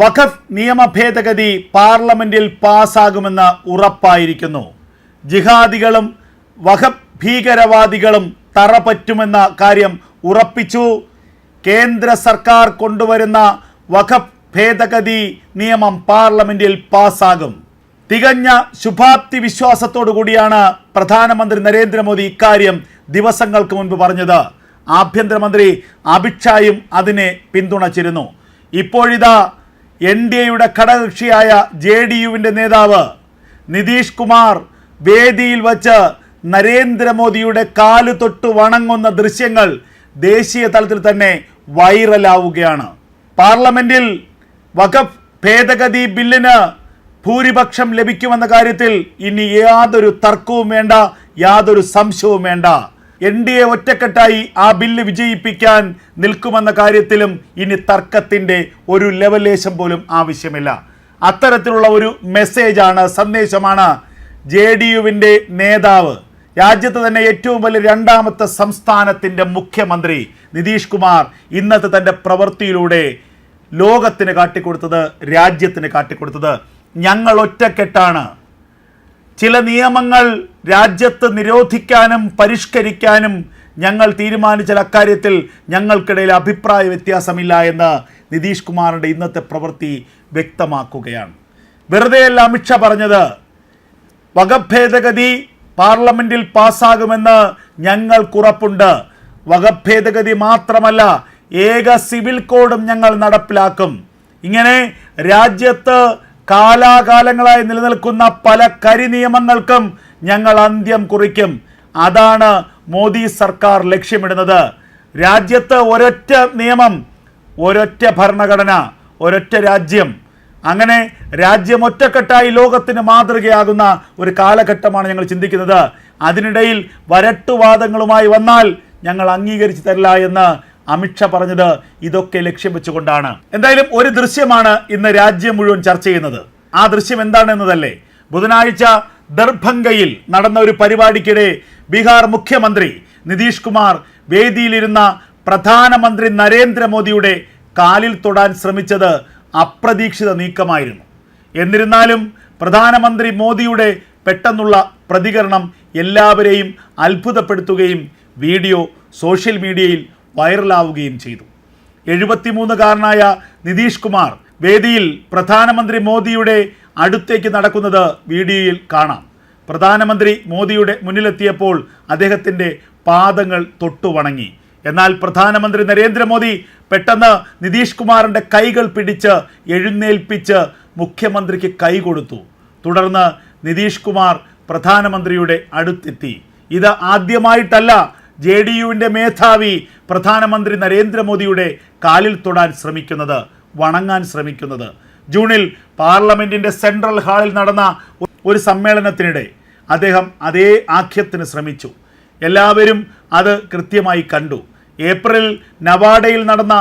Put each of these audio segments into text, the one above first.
വഖഫ് നിയമ ഭേദഗതി പാർലമെന്റിൽ പാസ്സാകുമെന്ന് ഉറപ്പായിരിക്കുന്നു. ജിഹാദികളും വഖഫ് ഭീകരവാദികളും തറപറ്റുമെന്ന കാര്യം ഉറപ്പിച്ചു. കേന്ദ്ര സർക്കാർ കൊണ്ടുവരുന്ന വഖഫ് ഭേദഗതി നിയമം പാർലമെന്റിൽ പാസ്സാകും തികഞ്ഞ ശുഭാപ്തി വിശ്വാസത്തോടു കൂടിയാണ് പ്രധാനമന്ത്രി നരേന്ദ്രമോദി ഇക്കാര്യം ദിവസങ്ങൾക്ക് മുൻപ് പറഞ്ഞത്. ആഭ്യന്തരമന്ത്രി അമിത്ഷായും അതിനെ പിന്തുണച്ചിരുന്നു. ഇപ്പോഴിതാ എൻ ഡി എയുടെ ഘടകകക്ഷിയായ ജെ ഡി യുവിന്റെ നേതാവ് നിതീഷ് കുമാർ വേദിയിൽ വച്ച് നരേന്ദ്രമോദിയുടെ കാൽ തൊട്ട് വണങ്ങുന്ന ദൃശ്യങ്ങൾ ദേശീയ തലത്തിൽ തന്നെ വൈറലാവുകയാണ്. പാർലമെന്റിൽ വഖഫ് ഭേദഗതി ബില്ലിന് ഭൂരിപക്ഷം ലഭിക്കുമെന്ന കാര്യത്തിൽ ഇനി യാതൊരു തർക്കവും വേണ്ട യാതൊരു സംശയവും വേണ്ട. എൻ ഡി എ ഒറ്റക്കെട്ടായി ആ ബില്ല് വിജയിപ്പിക്കാൻ നിൽക്കുമെന്ന കാര്യത്തിലും ഇനി തർക്കത്തിന്റെ ഒരു ലെവലേശം പോലും ആവശ്യമില്ല. അത്തരത്തിലുള്ള ഒരു മെസ്സേജാണ് സന്ദേശമാണ് ജെ ഡി യുവിന്റെ നേതാവ് രാജ്യത്ത് തന്നെ ഏറ്റവും വലിയ രണ്ടാമത്തെ സംസ്ഥാനത്തിന്റെ മുഖ്യമന്ത്രി നിതീഷ് കുമാർ ഇന്നത്തെ തന്റെ പ്രവൃത്തിയിലൂടെ ലോകത്തിന് കാട്ടിക്കൊടുത്തത് രാജ്യത്തിന് കാട്ടിക്കൊടുത്തത്. ഞങ്ങൾ ഒറ്റക്കെട്ടാണ്. ചില നിയമങ്ങൾ രാജ്യത്ത് നിരോധിക്കാനും പരിഷ്കരിക്കാനും ഞങ്ങൾ തീരുമാനിച്ച അക്കാര്യത്തിൽ ഞങ്ങൾക്കിടയിൽ അഭിപ്രായ വ്യത്യാസമില്ല എന്ന് നിതീഷ് കുമാറിന്റെ ഇന്നത്തെ പ്രവൃത്തി വ്യക്തമാക്കുകയാണ്. വെറുതെയല്ല അമിത്ഷാ പറഞ്ഞത് വകഭേദഗതി പാർലമെന്റിൽ പാസ്സാകുമെന്ന് ഞങ്ങൾക്കുറപ്പുണ്ട് വകഭേദഗതി ഭേദഗതി മാത്രമല്ല ഏക സിവിൽ കോഡും ഞങ്ങൾ നടപ്പിലാക്കും. ഇങ്ങനെ രാജ്യത്ത് കാലാകാലങ്ങളായി നിലനിൽക്കുന്ന പല കരിനിയമങ്ങൾക്കും ഞങ്ങൾ അന്ത്യം കുറിക്കും. അതാണ് മോദി സർക്കാർ ലക്ഷ്യമിടുന്നത്. രാജ്യത്ത് ഒരൊറ്റ നിയമം ഒരൊറ്റ ഭരണഘടന ഒരൊറ്റ രാജ്യം. അങ്ങനെ രാജ്യം ഒറ്റക്കെട്ടായി ലോകത്തിന് മാതൃകയാകുന്ന ഒരു കാലഘട്ടമാണ് ഞങ്ങൾ ചിന്തിക്കുന്നത്. അതിനിടയിൽ വരട്ടുവാദങ്ങളുമായി വന്നാൽ ഞങ്ങൾ അംഗീകരിച്ചു തരില്ല എന്ന് അമിത്ഷാ പറഞ്ഞത് ഇതൊക്കെ ലക്ഷ്യം വെച്ചുകൊണ്ടാണ്. എന്തായാലും ഒരു ദൃശ്യമാണ് ഇന്ന് രാജ്യം മുഴുവൻ ചർച്ച ചെയ്യുന്നത്. ആ ദൃശ്യം എന്താണെന്നതല്ലേ? ബുധനാഴ്ച ദർഭംഗയിൽ നടന്ന ഒരു പരിപാടിക്കിടെ ബീഹാർ മുഖ്യമന്ത്രി നിതീഷ് കുമാർ വേദിയിലിരുന്ന പ്രധാനമന്ത്രി നരേന്ദ്രമോദിയുടെ കാലിൽ തൊടാൻ ശ്രമിച്ചത് അപ്രതീക്ഷിത നീക്കമായിരുന്നു. എന്നിരുന്നാലും പ്രധാനമന്ത്രി മോദിയുടെ പെട്ടെന്നുള്ള പ്രതികരണം എല്ലാവരെയും അത്ഭുതപ്പെടുത്തുകയും വീഡിയോ സോഷ്യൽ മീഡിയയിൽ വൈറലാവുകയും ചെയ്തു. എഴുപത്തിമൂന്നുകാരനായ നിതീഷ് കുമാർ വേദിയിൽ പ്രധാനമന്ത്രി മോദിയുടെ അടുത്തേക്ക് നടക്കുന്നത് വീഡിയോയിൽ കാണാം. പ്രധാനമന്ത്രി മോദിയുടെ മുന്നിലെത്തിയപ്പോൾ അദ്ദേഹത്തിന്റെ പാദങ്ങൾ തൊട്ടുവണങ്ങി. എന്നാൽ പ്രധാനമന്ത്രി നരേന്ദ്രമോദി പെട്ടെന്ന് നിതീഷ് കുമാറിന്റെ കൈകൾ പിടിച്ച് എഴുന്നേൽപ്പിച്ച് മുഖ്യമന്ത്രിക്ക് കൈ കൊടുത്തു. തുടർന്ന് നിതീഷ് കുമാർ പ്രധാനമന്ത്രിയുടെ അടുത്തെത്തി. ഇത് ആദ്യമായിട്ടല്ല ജെ ഡി യുവിന്റെ മേധാവി പ്രധാനമന്ത്രി നരേന്ദ്രമോദിയുടെ കാലിൽ തൊടാൻ ശ്രമിക്കുന്നത് വണങ്ങാൻ ശ്രമിക്കുന്നത്. ജൂണിൽ പാർലമെന്റിന്റെ സെൻട്രൽ ഹാളിൽ നടന്ന ഒരു സമ്മേളനത്തിനിടെ അദ്ദേഹം അതേ ആഖ്യത്തിന് ശ്രമിച്ചു. എല്ലാവരും അത് കൃത്യമായി കണ്ടു. ഏപ്രിൽ നവാഡയിൽ നടന്ന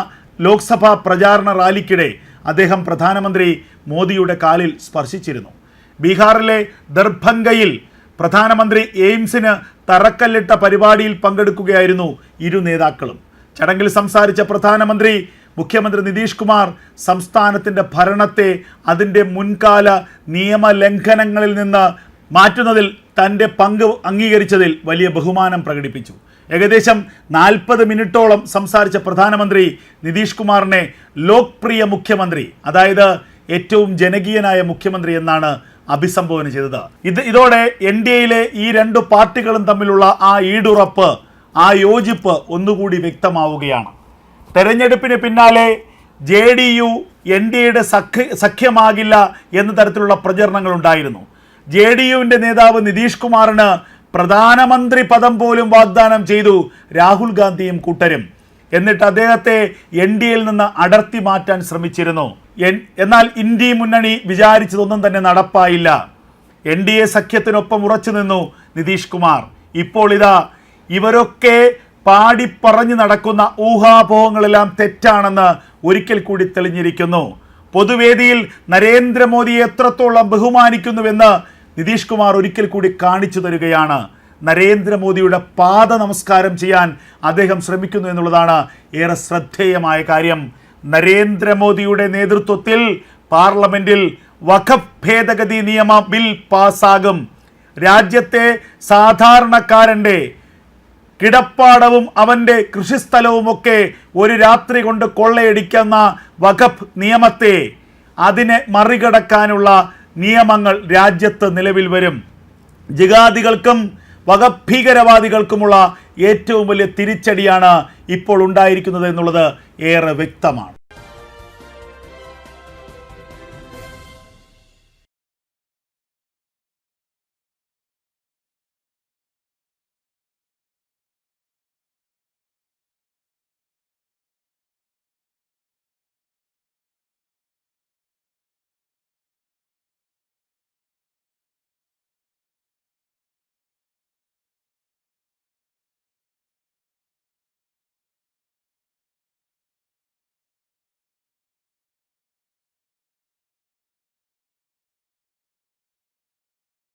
ലോക്സഭാ പ്രചാരണ റാലിക്കിടെ അദ്ദേഹം പ്രധാനമന്ത്രി മോദിയുടെ കാലിൽ സ്പർശിച്ചിരുന്നു. ബീഹാറിലെ ദർഭംഗയിൽ പ്രധാനമന്ത്രി എയിംസിന് തറക്കല്ലിട്ട പരിപാടിയിൽ പങ്കെടുക്കുകയായിരുന്നു ഇരു നേതാക്കളും. ചടങ്ങിൽ സംസാരിച്ച പ്രധാനമന്ത്രി മുഖ്യമന്ത്രി നിതീഷ് കുമാർ സംസ്ഥാനത്തിന്റെ ഭരണത്തെ അതിന്റെ മുൻകാല നിയമലംഘനങ്ങളിൽ നിന്ന് മാറ്റുന്നതിൽ തന്റെ പങ്ക് അംഗീകരിച്ചതിൽ വലിയ ബഹുമാനം പ്രകടിപ്പിച്ചു. ഏകദേശം നാൽപ്പത് മിനിറ്റോളം സംസാരിച്ച പ്രധാനമന്ത്രി നിതീഷ് കുമാറിനെ ലോക്പ്രിയ മുഖ്യമന്ത്രി അതായത് ഏറ്റവും ജനകീയനായ മുഖ്യമന്ത്രി എന്നാണ് അഭിസംബോധന ചെയ്തത്. ഇത് ഇതോടെ എൻ ഡി എയിലെ ഈ രണ്ട് പാർട്ടികളും തമ്മിലുള്ള ആ ഈടുറപ്പ് ആ യോജിപ്പ് ഒന്നുകൂടി വ്യക്തമാവുകയാണ്. തെരഞ്ഞെടുപ്പിന് പിന്നാലെ J D U N D എയുടെ സഖ്യ സഖ്യമാകില്ല എന്ന തരത്തിലുള്ള പ്രചരണങ്ങൾ ഉണ്ടായിരുന്നു. ജെ ഡി യുവിന്റെ നേതാവ് നിതീഷ് കുമാറിന് പ്രധാനമന്ത്രി പദം പോലും വാഗ്ദാനം ചെയ്തു രാഹുൽ ഗാന്ധിയും കൂട്ടരും. എന്നിട്ട് അദ്ദേഹത്തെ എൻ ഡി എയിൽ നിന്ന് അടർത്തി മാറ്റാൻ ശ്രമിച്ചിരുന്നു. എന്നാൽ ഇന്ത്യ മുന്നണി വിചാരിച്ചതൊന്നും തന്നെ നടപ്പായില്ല. എൻ ഡി എ സഖ്യത്തിനൊപ്പം ഉറച്ചു നിന്നു നിതീഷ് കുമാർ. ഇപ്പോൾ ഇതാ ഇവരൊക്കെ പാടിപ്പറഞ്ഞു നടക്കുന്ന ഊഹാപോഹങ്ങളെല്ലാം തെറ്റാണെന്ന് ഒരിക്കൽ കൂടി തെളിഞ്ഞിരിക്കുന്നു. പൊതുവേദിയിൽ നരേന്ദ്രമോദിയെ എത്രത്തോളം ബഹുമാനിക്കുന്നുവെന്ന് നിതീഷ് കുമാർ ഒരിക്കൽ കൂടി കാണിച്ചു തരികയാണ്. നരേന്ദ്രമോദിയുടെ പാദ നമസ്കാരം ചെയ്യാൻ അദ്ദേഹം ശ്രമിക്കുന്നു എന്നുള്ളതാണ് ഏറെ ശ്രദ്ധേയമായ കാര്യം. നരേന്ദ്രമോദിയുടെ നേതൃത്വത്തിൽ പാർലമെന്റിൽ വഖഫ് ഭേദഗതി നിയമ ബിൽ പാസ്സാകും രാജ്യത്തെ സാധാരണക്കാരന്റെ കിടപ്പാടവും അവന്റെ കൃഷിസ്ഥലവുമൊക്കെ ഒരു രാത്രി കൊണ്ട് കൊള്ളയടിക്കുന്ന വഖഫ് നിയമത്തെ അതിനെ മറികടക്കാനുള്ള നിയമങ്ങൾ രാജ്യത്ത് നിലവിൽ വരും. ജിഹാദികൾക്കും വഖഫ് ഭീകരവാദികൾക്കുമുള്ള ഏറ്റവും വലിയ തിരിച്ചടിയാണ് ഇപ്പോൾ ഉണ്ടായിരിക്കുന്നത് എന്നുള്ളത് ഏറെ വ്യക്തമാണ്.